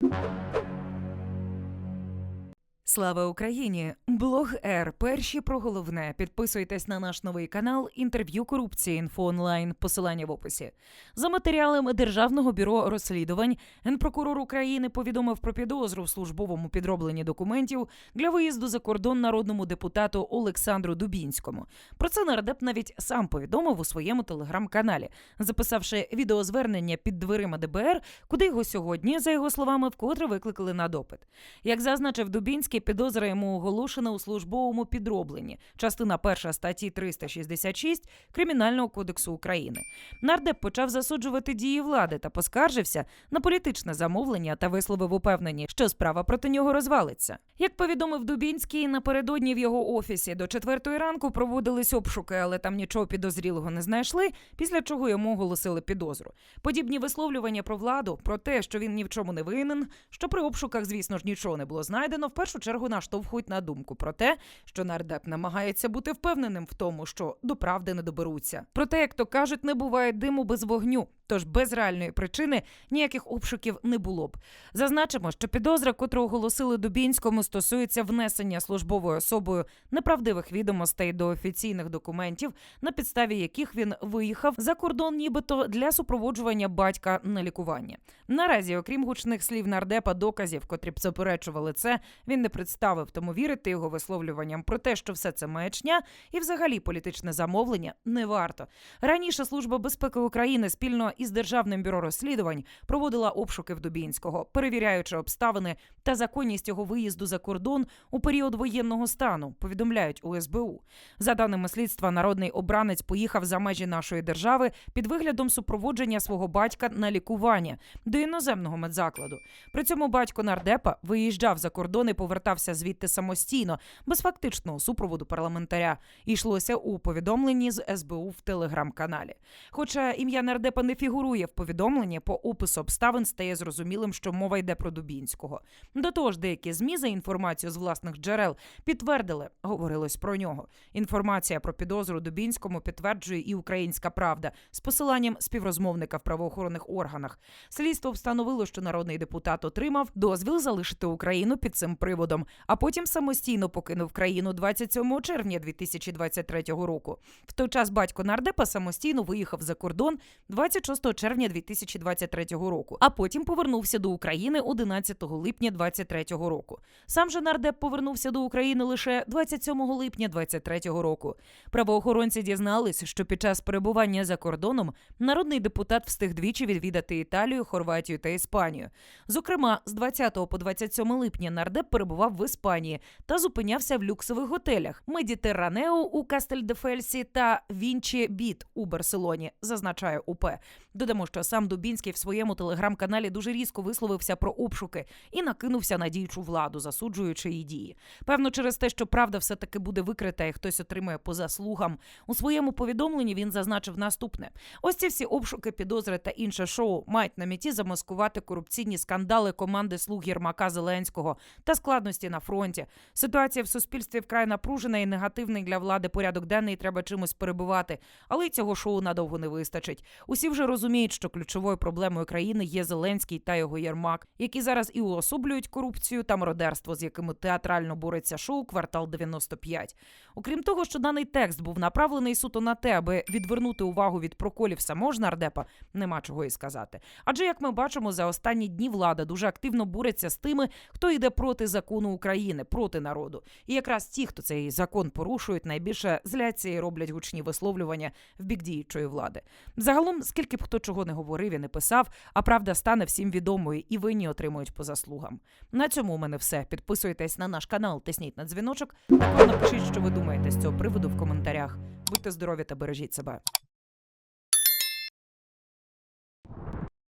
you Слава Україні! Блог Р. Перші про головне. Підписуйтесь на наш новий канал Інтерв'ю корупції інфо онлайн. Посилання в описі. За матеріалами Державного бюро розслідувань генпрокурор України повідомив про підозру в службовому підробленні документів для виїзду за кордон народному депутату Олександру Дубінському. Про це нардеп навіть сам повідомив у своєму телеграм-каналі, записавши відеозвернення під дверима ДБР, куди його сьогодні, за його словами, вкотре викликали на допит. Як зазначив Дубінський, підозра йому оголошена у службовому підробленні. Частина перша статті 366 Кримінального кодексу України. Нардеп почав засуджувати дії влади та поскаржився на політичне замовлення та висловив упевнені, що справа проти нього розвалиться. Як повідомив Дубінський, напередодні в його офісі до четвертої ранку проводились обшуки, але там нічого підозрілого не знайшли. Після чого йому оголосили підозру. Подібні висловлювання про владу, про те, що він ні в чому не винен, що при обшуках, звісно ж, нічого не було знайдено, в першу чергу наштовхують на думку про те, що нардеп намагається бути впевненим в тому, що до правди не доберуться. Проте, як то кажуть, не буває диму без вогню. Тож без реальної причини ніяких обшуків не було б. Зазначимо, що підозра, котру оголосили Дубінському, стосується внесення службовою особою неправдивих відомостей до офіційних документів, на підставі яких він виїхав за кордон, нібито для супроводжування батька на лікування. Наразі, окрім гучних слів нардепа, доказів, котрі б заперечували це, він не представив, тому вірити його висловлюванням про те, що все це маячня і взагалі політичне замовлення не варто. Раніше служба безпеки України спільно із державним бюро розслідувань проводила обшуки в Дубінського, перевіряючи обставини та законність його виїзду за кордон у період воєнного стану. Повідомляють у СБУ. За даними слідства, народний обранець поїхав за межі нашої держави під виглядом супроводження свого батька на лікування до іноземного медзакладу. При цьому батько нардепа виїжджав за кордон і повертався звідти самостійно, без фактичного супроводу парламентаря. Йшлося у повідомленні з СБУ в телеграм-каналі. Хоча ім'я нардепа не фігурує в повідомленні, по опису обставин стає зрозумілим, що мова йде про Дубінського. До того ж, деякі змі за інформацією з власних джерел підтвердили, говорилось про нього. Інформація про підозру Дубінському підтверджує і Українська Правда з посиланням співрозмовника в правоохоронних органах. Слідство встановило, що народний депутат отримав дозвіл залишити Україну під цим приводом, а потім самостійно покинув країну 27 червня 2023 року. В той час батько нардепа самостійно виїхав за кордон 26 червня 2023 року, а потім повернувся до України 11 липня 2023 року. Сам же нардеп повернувся до України лише 27 липня 2023 року. Правоохоронці дізналися, що під час перебування за кордоном народний депутат встиг двічі відвідати Італію, Хорватію та Іспанію. Зокрема, з 20 по 27 липня нардеп перебував в Іспанії та зупинявся в люксових готелях Медітерранео у Кастельдефельсі та Вінчі Біт у Барселоні, зазначає УП. Додамо, що сам Дубінський в своєму телеграм-каналі дуже різко висловився про обшуки і накинувся на діючу владу, засуджуючи її дії. Певно, через те, що правда все таки буде викрита і хтось отримує по заслугам. У своєму повідомленні він зазначив наступне: ось ці всі обшуки, підозри та інше шоу мають на меті замаскувати корупційні скандали команди слуг Єрмака Зеленського та складності на фронті. Ситуація в суспільстві вкрай напружена і негативний для влади порядок денний треба чимось перебувати. Але й цього шоу надовго не вистачить. Усі вже розуміють, що ключовою проблемою країни є Зеленський та його Єрмак, які зараз і уособлюють корупцію та мародерство, з якими театрально бореться шоу Квартал 95. Окрім того, що даний текст був направлений суто на те, аби відвернути увагу від проколів самого ж нардепа, нема чого і сказати. Адже, як ми бачимо, за останні дні влада дуже активно бореться з тими, хто йде проти закону України, проти народу. І якраз ті, хто цей закон порушують, найбільше зляться і роблять гучні висловлювання в бік діючої влади. Загалом, скільки б хто чого не говорив і не писав, а правда стане всім відомою і винні отримують по заслугам. На цьому у мене все. Підписуйтесь на наш канал, тисніть на дзвіночок. Також напишіть, що ви думаєте з цього приводу в коментарях. Будьте здорові та бережіть себе.